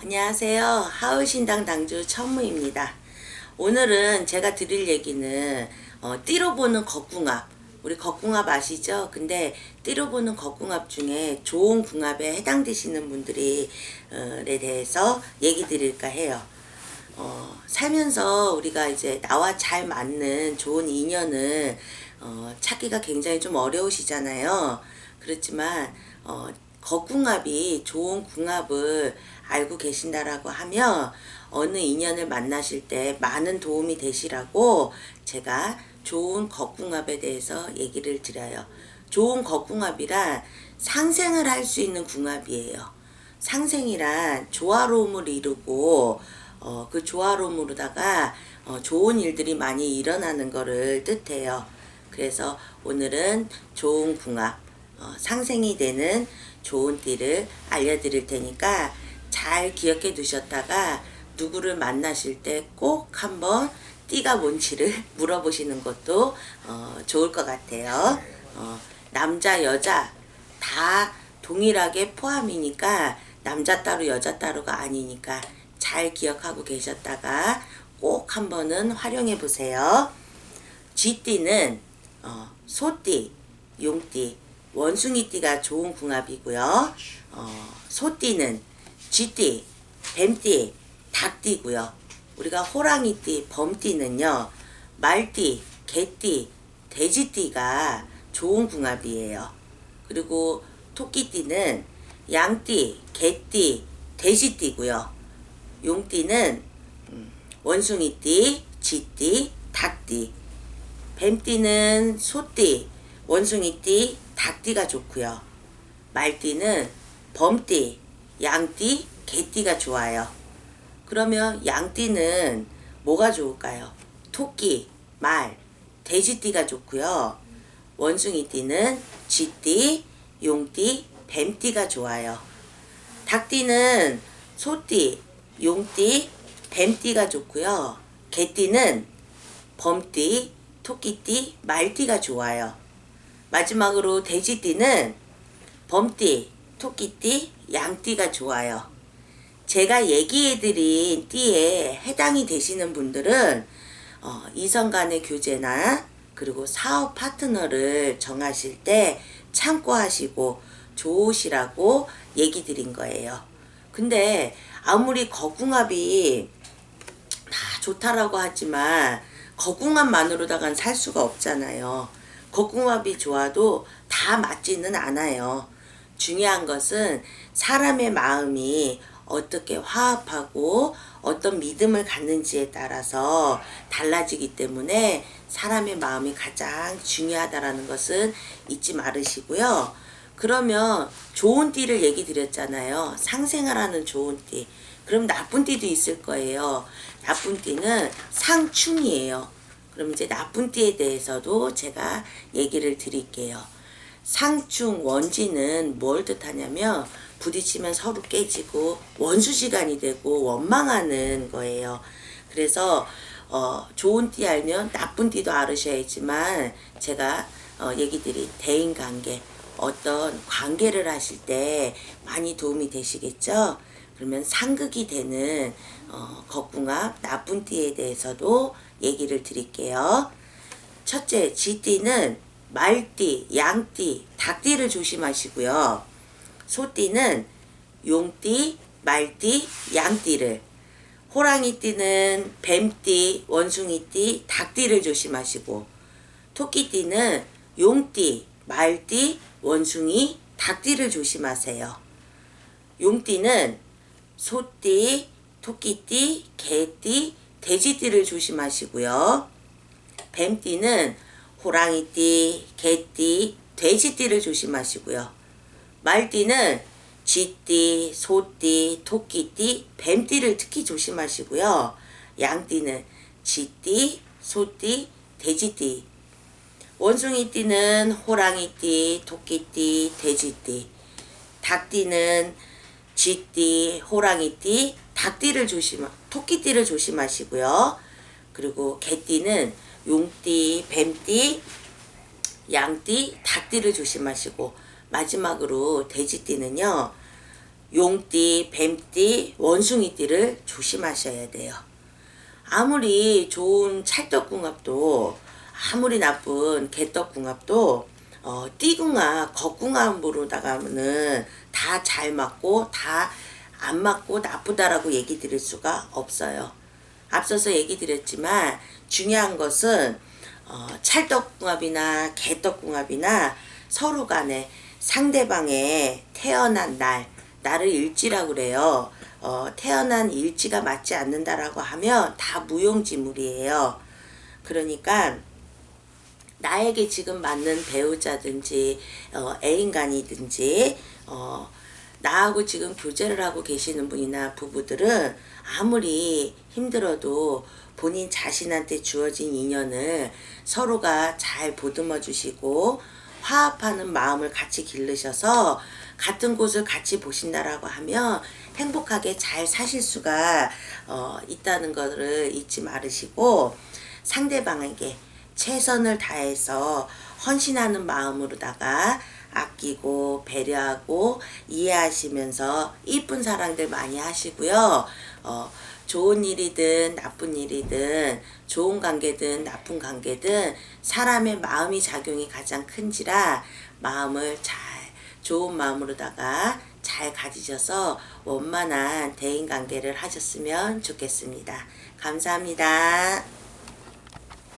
안녕하세요. 하울신당 당주 천무입니다. 오늘은 제가 드릴 얘기는 어, 띠로 보는 겉궁합. 우리 겉궁합 아시죠? 근데 띠로 보는 겉궁합 중에 좋은 궁합에 해당되시는 분들이 어, 에 대해서 얘기 드릴까 해요. 어, 살면서 우리가 이제 나와 잘 맞는 좋은 인연을 어, 찾기가 굉장히 좀 어려우시잖아요. 그렇지만 어, 겉궁합이 좋은 궁합을 알고 계신다라고 하면 어느 인연을 만나실 때 많은 도움이 되시라고 제가 좋은 겉궁합에 대해서 얘기를 드려요. 좋은 겉궁합이란 상생을 할 수 있는 궁합이에요. 상생이란 조화로움을 이루고 어, 그 조화로움으로다가 어, 좋은 일들이 많이 일어나는 것을 뜻해요. 그래서 오늘은 좋은 궁합, 어, 상생이 되는 좋은 띠를 알려드릴 테니까 잘 기억해 두셨다가 누구를 만나실 때 꼭 한번 띠가 뭔지를 물어보시는 것도 어, 좋을 것 같아요. 어, 남자, 여자 다 동일하게 포함이니까 남자 따로 여자 따로가 아니니까 잘 기억하고 계셨다가 꼭 한번은 활용해 보세요. 쥐띠는 어, 소띠, 용띠, 원숭이띠가 좋은 궁합이고요. 어, 소띠는 쥐띠, 뱀띠, 닭띠고요. 우리가 호랑이띠, 범띠는요. 말띠, 개띠, 돼지띠가 좋은 궁합이에요. 그리고 토끼띠는 양띠, 개띠, 돼지띠고요. 용띠는 음, 원숭이띠, 쥐띠, 닭띠. 뱀띠는 소띠, 원숭이띠, 닭띠가 좋고요. 말띠는 범띠, 양띠, 개띠가 좋아요. 그러면 양띠는 뭐가 좋을까요? 토끼, 말, 돼지띠가 좋고요. 원숭이띠는 쥐띠, 용띠, 뱀띠가 좋아요. 닭띠는 소띠, 용띠, 뱀띠가 좋고요. 개띠는 범띠, 토끼띠, 말띠가 좋아요. 마지막으로 돼지띠는 범띠, 토끼띠, 양띠가 좋아요. 제가 얘기해드린 띠에 해당이 되시는 분들은 어, 이성 간의 교제나 그리고 사업 파트너를 정하실 때 참고하시고 좋으시라고 얘기 드린 거예요. 근데 아무리 거궁합이 다 좋다라고 하지만 거궁합만으로다간 살 수가 없잖아요. 거궁합이 좋아도 다 맞지는 않아요. 중요한 것은 사람의 마음이 어떻게 화합하고 어떤 믿음을 갖는지에 따라서 달라지기 때문에 사람의 마음이 가장 중요하다라는 것은 잊지 말으시고요. 그러면 좋은 띠를 얘기 드렸잖아요. 상생을 하는 좋은 띠. 그럼 나쁜 띠도 있을 거예요. 나쁜 띠는 상충이에요. 그럼 이제 나쁜 띠에 대해서도 제가 얘기를 드릴게요. 상충 원지는 뭘 뜻하냐면 부딪히면 서로 깨지고 원수지간이 되고 원망하는 거예요. 그래서 어, 좋은 띠 알면 나쁜 띠도 알으셔야지만 제가 어, 얘기 드린 대인 관계 어떤 관계를 하실 때 많이 도움이 되시겠죠? 그러면 상극이 되는 어, 겉궁합 나쁜 띠에 대해서도 얘기를 드릴게요. 첫째, 쥐띠는 말띠, 양띠, 닭띠를 조심하시고요. 소띠는 용띠, 말띠, 양띠를 호랑이띠는 뱀띠, 원숭이띠, 닭띠를 조심하시고 토끼띠는 용띠, 말띠, 원숭이, 닭띠를 조심하세요. 용띠는 소띠, 토끼띠, 개띠, 돼지띠를 조심하시고요. 뱀띠는 호랑이띠, 개띠, 돼지띠를 조심하시고요. 말띠는 쥐띠, 소띠, 토끼띠, 뱀띠를 특히 조심하시고요. 양띠는 쥐띠, 소띠, 돼지띠. 원숭이띠는 호랑이띠, 토끼띠, 돼지띠. 닭띠는 쥐띠, 호랑이띠, 닭띠를 조심, 토끼띠를 조심하시고요. 그리고 개띠는 용띠, 뱀띠, 양띠, 닭띠를 조심하시고 마지막으로 돼지띠는요. 용띠, 뱀띠, 원숭이띠를 조심하셔야 돼요. 아무리 좋은 찰떡궁합도 아무리 나쁜 개떡궁합도 어, 띠궁합, 겉궁합으로다가는 다잘 맞고 다 안 맞고 나쁘다라고 얘기 드릴 수가 없어요. 앞서서 얘기 드렸지만 중요한 것은 어, 찰떡궁합이나 개떡궁합이나 서로 간에 상대방의 태어난 날, 나를 일지라고 그래요. 어, 태어난 일지가 맞지 않는다라고 하면 다 무용지물이에요. 그러니까 나에게 지금 맞는 배우자든지 어, 애인간이든지 어, 나하고 지금 교제를 하고 계시는 분이나 부부들은 아무리 힘들어도 본인 자신한테 주어진 인연을 서로가 잘 보듬어 주시고 화합하는 마음을 같이 기르셔서 같은 곳을 같이 보신다라고 하면 행복하게 잘 사실 수가 어, 있다는 것을 잊지 말으시고 상대방에게 최선을 다해서 헌신하는 마음으로다가 아끼고 배려하고 이해하시면서 이쁜 사랑들 많이 하시고요. 어, 좋은 일이든 나쁜 일이든 좋은 관계든 나쁜 관계든 사람의 마음이 작용이 가장 큰지라 마음을 잘 좋은 마음으로다가 잘 가지셔서 원만한 대인 관계를 하셨으면 좋겠습니다. 감사합니다.